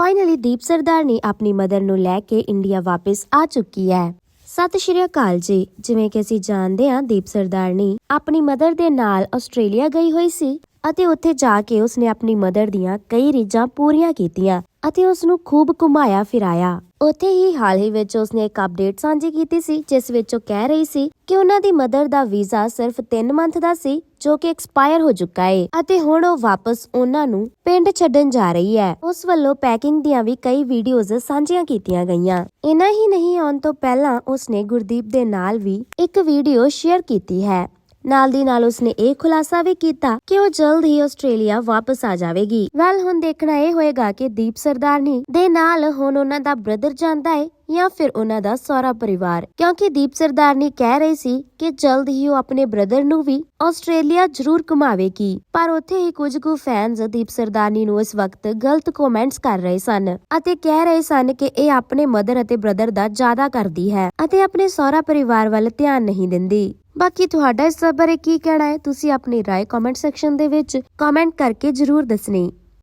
Finally ਦੀਪ ਸਰਦਾਰਨੀ ਆਪਣੀ mother ਨੂੰ ਲੈ ਕੇ ਇੰਡੀਆ ਵਾਪਸ ਆ ਚੁੱਕੀ ਹੈ ਸਤਿ ਸ਼੍ਰੀ ਅਕਾਲ ਜੀ ਜਿਵੇਂ ਕਿ ਅਸੀਂ ਜਾਣਦੇ ਹਾਂ ਦੀਪ ਸਰਦਾਰਨੀ ਆਪਣੀ ਮਦਰ ਦੇ ਨਾਲ ਆਸਟ੍ਰੇਲੀਆ ਗਈ ਹੋਈ ਸੀ ਅਤੇ ਉੱਥੇ ਜਾ ਕੇ ਉਸਨੇ ਆਪਣੀ ਮਦਰ ਦੀਆਂ ਕਈ ਰੀਝਾਂ ਪੂਰੀਆਂ ਕੀਤੀਆਂ ਅਤੇ ਉਸ ਨੂੰ ਖੂਬ ਘੁਮਾਇਆ ਫਿਰਾਇਆ। ਉੱਥੇ ਹੀ ਹਾਲ ਹੀ ਵਿੱਚ ਉਸਨੇ ਇੱਕ ਅਪਡੇਟ ਸਾਂਝੀ ਕੀਤੀ ਸੀ, ਜਿਸ ਵਿੱਚ ਉਹ ਕਹਿ ਰਹੀ ਸੀ ਕਿ ਉਹਨਾਂ ਦੀ ਮਦਰ ਦਾ ਵੀਜ਼ਾ ਸਿਰਫ 3 ਮੰਥ ਦਾ ਸੀ, ਜੋ ਕਿ ਐਕਸਪਾਇਰ ਹੋ ਚੁੱਕਾ ਹੈ ਅਤੇ ਹੁਣ ਉਹ ਵਾਪਸ ਉਹਨਾਂ ਨੂੰ ਪਿੰਡ ਛੱਡਣ ਜਾ ਰਹੀ ਹੈ। ਉਸ ਵੱਲੋਂ ਪੈਕਿੰਗ ਦੀਆਂ ਵੀ ਕਈ ਵੀਡੀਓਜ਼ ਸਾਂਝੀਆਂ ਕੀਤੀਆਂ ਗਈਆਂ। ਇਨਾ ਹੀ ਨਹੀਂ, ਆਉਣ ਤੋਂ ਪਹਿਲਾਂ ਉਸਨੇ ਗੁਰਦੀਪ ਦੇ ਨਾਲ ਵੀ ਇੱਕ ਵੀਡੀਓ ਸ਼ੇਅਰ ਕੀਤੀ ਹੈ। ਨਾਲ ਦੀ ਨਾਲ ਉਸਨੇ ਇਹ ਖੁਲਾਸਾ ਵੀ ਕੀਤਾ ਕਿ ਉਹ ਜਲਦ ਹੀ ਆਸਟ੍ਰੇਲੀਆ ਵਾਪਸ ਆ ਜਾਵੇਗੀ। ਵੈਲ ਹੁਣ ਦੇਖਣਾ ਇਹ ਹੋਏਗਾ ਕਿ ਦੀਪ ਸਰਦਾਰਨੀ ਦੇ ਨਾਲ ਹੁਣ ਉਹਨਾਂ ਦਾ ਬ੍ਰਦਰ ਜਾਂਦਾ ਹੈ ਜਾਂ ਫਿਰ ਉਹਨਾਂ ਦਾ ਸਹੁਰਾ ਪਰਿਵਾਰ। ਕਿਉਂਕਿ ਦੀਪ ਸਰਦਾਰਨੀ ਕਹਿ ਰਹੀ ਸੀ ਕਿ ਜਲਦ ਹੀ ਉਹ ਆਪਣੇ ਬ੍ਰਦਰ ਨੂੰ ਵੀ ਆਸਟ੍ਰੇਲੀਆ ਜ਼ਰੂਰ ਘੁਮਾਵੇਗੀ। ਪਰ ਉੱਥੇ ਹੀ ਕੁਝ ਕੁ ਫੈਨਸ ਦੀਪ ਸਰਦਾਰਨੀ ਨੂੰ ਇਸ ਵਕਤ ਗਲਤ ਕਮੈਂਟਸ ਕਰ ਰਹੇ ਸਨ ਅਤੇ ਕਹਿ ਰਹੇ ਸਨ ਕਿ ਇਹ ਆਪਣੇ ਮਦਰ ਅਤੇ ਬ੍ਰਦਰ ਦਾ ਜ਼ਿਆਦਾ ਕਰਦੀ ਹੈ ਅਤੇ ਆਪਣੇ ਸਹੁਰਾ ਪਰਿਵਾਰ ਵੱਲ ਧਿਆਨ ਨਹੀਂ ਦਿੰਦੀ। ਬਾਕੀ ਤੁਹਾਡਾ ਇਸ ਸਭ ਬਾਰੇ ਕੀ ਕਹਿਣਾ ਹੈ ਤੁਸੀਂ ਆਪਣੀ رائے ਕਮੈਂਟ ਸੈਕਸ਼ਨ ਦੇ ਵਿੱਚ ਕਮੈਂਟ ਕਰਕੇ ਜਰੂਰ ਦੱਸਣੀ